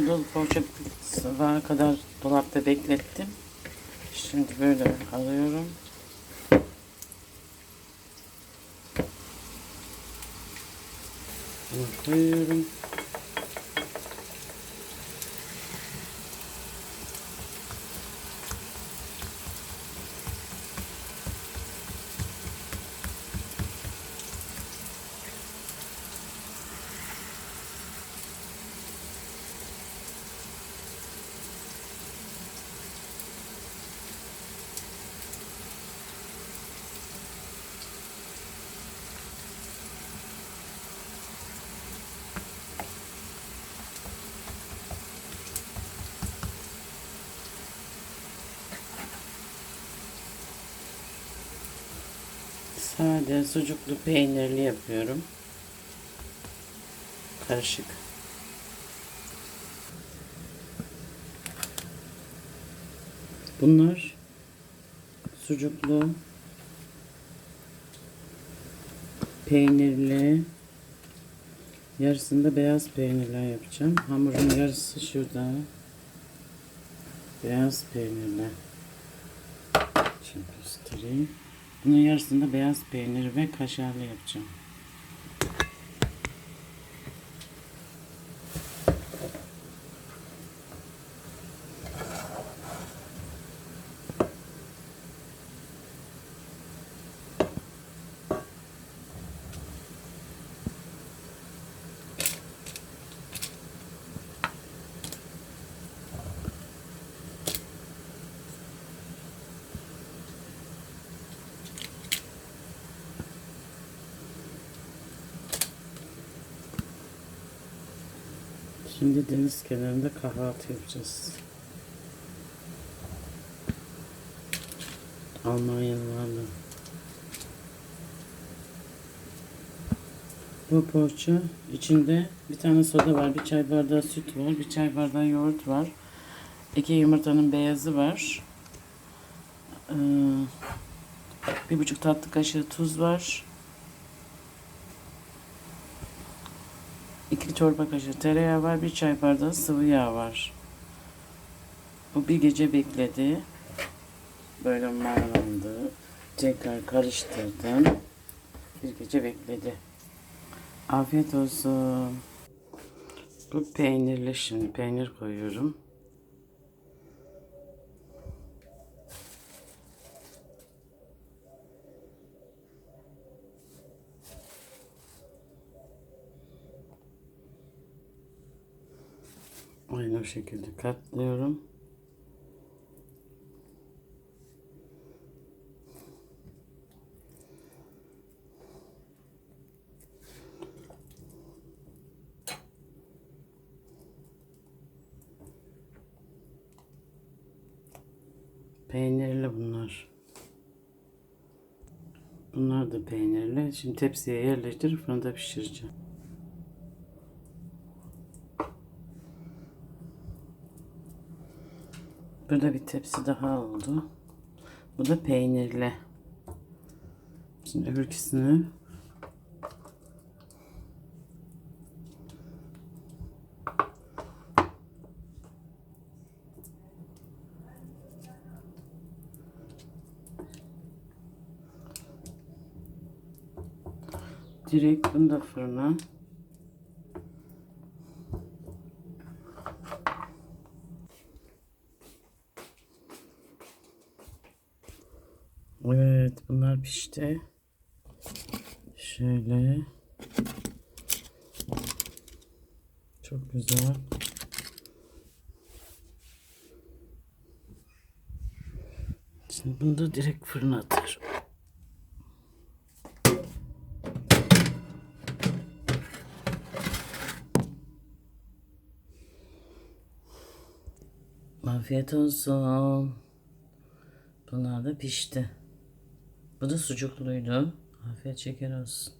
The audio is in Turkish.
Dolu poğaça sabaha kadar dolapta beklettim. Şimdi böyle alıyorum. Bunu koyuyorum. Sade sucuklu peynirli yapıyorum. Karışık. Bunlar sucuklu peynirli yarısında beyaz peynirle yapacağım. Hamurun yarısı şurada. Beyaz peynirle. Şimdi göstereyim. Bunun yarısında beyaz peynir ve kaşarlı yapacağım. Şimdi deniz kenarında kahvaltı yapacağız. Almanyalılarla. Bu poğaça içinde bir tane soda var, bir çay bardağı süt var, bir çay bardağı yoğurt var. iki yumurtanın beyazı var. Ee, bir buçuk tatlı kaşığı tuz var. Çorba kaşığı tereyağı var, bir çay bardağı sıvı yağ var. Bu bir gece bekledi. Böyle mayalandı. Tekrar karıştırdım. Bir gece bekledi. Afiyet olsun. Bu peynirli şimdi peynir koyuyorum. Aynı şekilde katlıyorum. Peynirli bunlar. Bunlar da peynirli. Şimdi tepsiye yerleştirip fırında pişireceğim. Burada bir tepsi daha oldu. Bu da peynirli. Şimdi öbür ikisini direkt bunu da fırına Evet bunlar pişti. Şöyle. Çok güzel. Şimdi bunu da direkt fırına atarım. Afiyet olsun. Bunlar da pişti. Bu da sucukluydu. Afiyet şeker olsun.